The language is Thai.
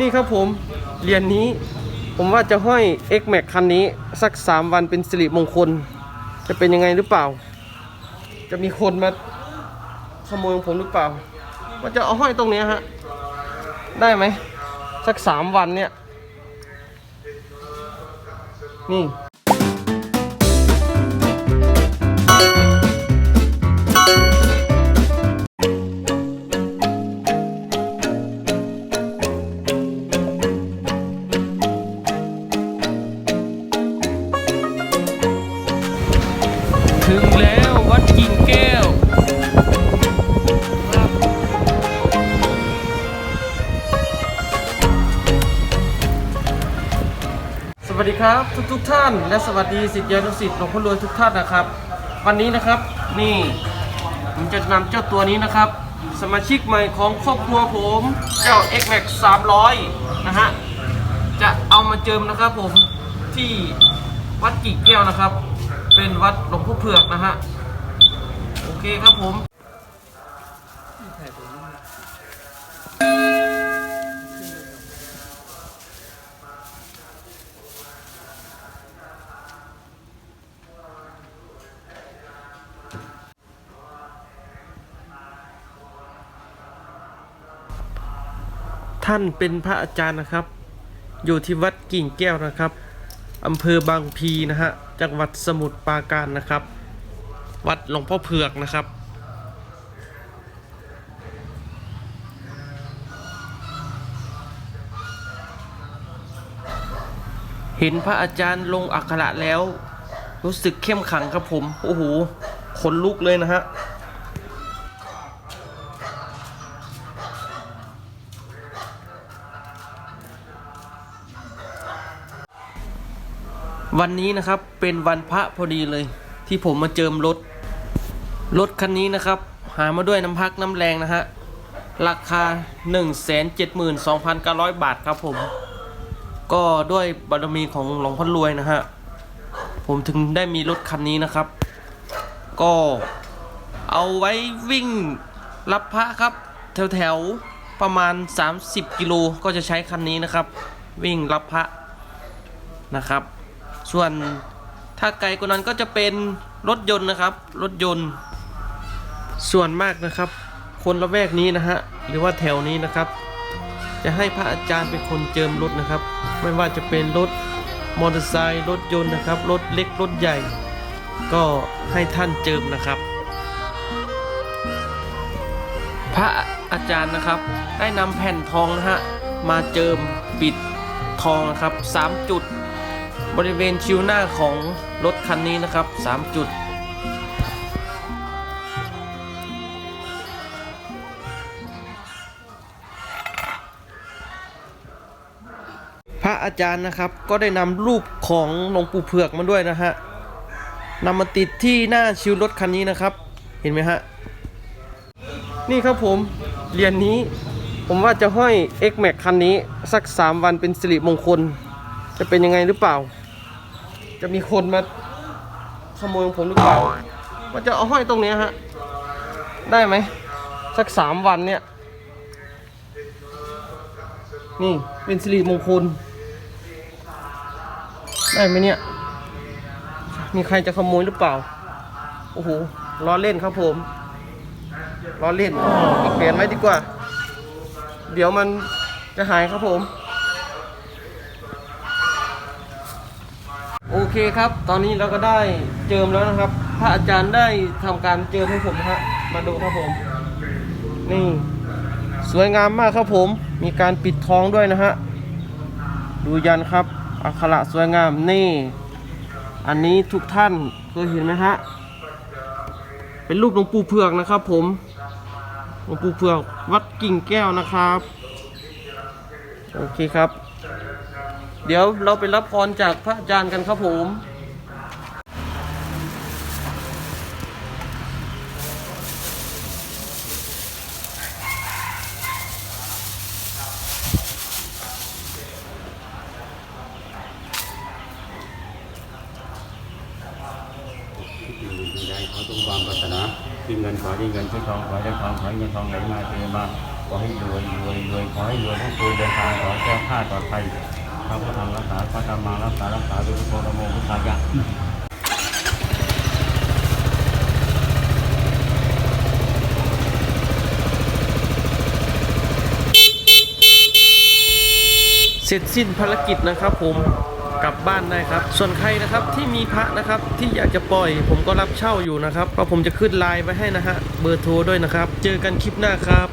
นี่ครับผมเหรียญนี้ ผมว่าจะห้อย X Max คันนี้สัก 3 วันเป็นสิริมงคล จะเป็นยังไงหรือเปล่า จะมีคนมาขโมยของผมหรือเปล่าว่าจะเอาห้อยตรงนี้ฮะ ได้ไหมสัก 3 วันเนี่ย นี่ ดีครับทุกทุกท่าน และสวัสดีสิทธิยานุสิทธิ์หลวงพ่อรวยทุกท่านนะครับ วันนี้นะครับนี่ผมจะนำเจ้าตัวนี้นะครับ สมาชิกใหม่ของครอบครัวผมเจ้า X Max 300 นะฮะจะเอามาเจิมนะครับผมที่วัดกิ่งแก้วนะครับ เป็นวัดหลวงพ่อเผือกนะฮะโอเคครับผม ท่านเป็นพระอาจารย์นะครับ อยู่ที่วัดกิ่งแก้วนะครับอำเภอบางพีนะฮะจังหวัดสมุทรปราการนะครับ วัดหลวงพ่อเผือกนะครับ เห็นพระอาจารย์ลงอักขระแล้ว รู้สึกเข้มขังครับผม โอ้โหขนลุกเลยนะฮะ วันนี้นะครับเป็นวันพระพอดีเลย ที่ผมมาเจิมรถ รถคันนี้นะครับ หามาด้วยน้ำพักน้ำแรงนะฮะ ราคา 172,900 บาทครับผม ก็ด้วยบารมีของหลวงพ่อรวยนะฮะ ผมถึงได้มีรถคันนี้นะครับ ก็เอาไว้วิ่งรับพระครับ แถวๆ ประมาณ 30 กิโลก็จะใช้คันนี้นะครับ วิ่งรับพระนะครับ ส่วนถ้าไกลกว่านั้นก็จะเป็นรถยนต์นะครับ รถยนต์ ส่วนมากนะครับ คนละแวกนี้นะฮะหรือว่าแถวนี้นะครับ จะให้พระอาจารย์เป็นคนเจิมรถนะครับ ไม่ว่าจะเป็นรถมอเตอร์ไซค์รถยนต์นะครับ รถเล็กรถใหญ่ ก็ให้ท่านเจิมนะครับ พระอาจารย์นะครับ ได้นำแผ่นทองนะฮะมาเจิมปิดทองนะครับ3จุด บริเวณคิวหน้าของรถคันนี้นะครับ 3 จุด พระอาจารย์นะครับก็ได้นำรูปของหลวงปู่เผือกมาด้วยนะฮะนำมาติดที่หน้าชิวรถคันนี้นะครับ เห็นไหมฮะ นี่ครับผมเหรียญนี้ผมว่าจะห้อย X Max คันนี้สัก 3 วันเป็นสิริมงคล จะเป็นยังไงหรือเปล่า จะมีคนมาขโมยของผมหรือเปล่าว่าจะเอาห้อยตรงเนี้ยฮะ ได้ไหม สักสามวันเนี่ย นี่เป็นสิริมงคล ได้ไหมเนี่ย มีใครจะขโมยหรือเปล่า โอ้โหล้อเล่นครับผมล้อเล่นเอาเปลี่ยนไว้ดีกว่า เดี๋ยวมันจะหายครับผม โอเคครับ ตอนนี้เราก็ได้เจิมแล้วนะครับ พระอาจารย์ได้ทำการเจิมให้ผมนะฮะ มาดูครับผม นี่ สวยงามมากครับผม มีการปิดทองด้วยนะฮะ ดูยันครับ อักขระสวยงาม นี่ อันนี้ทุกท่านเคยเห็นไหมฮะ เป็นรูปหลวงปู่เผือกนะครับ ผม หลวงปู่เผือกวัดกิ่งแก้วนะครับ โอเคครับ เดี๋ยวเราไปรับพรจากพระอาจารย์กันครับผมขอจงความปรารถนาสิ่งเงินขอได้เงินใช้ทองขอได้ทองขอเงินทองไหลมาเทมาขอให้รวยรวยรวยขอให้รวยทั้งตัวเดินทางขอแก้วคลาปลอดภัย พระพุทธังรักษาพระธรรมังรักษารักษาโดยพุทโธธรรมโมพุทธายะเสร็จสิ้นภารกิจนะครับผมกลับบ้านได้ครับ ส่วนใครนะครับที่มีพระนะครับที่อยากจะปล่อย ผมก็รับเช่าอยู่นะครับก็ผมจะขึ้นไลน์ไว้ให้นะฮะเบอร์โทรด้วยนะครับ เจอกันคลิปหน้าครับ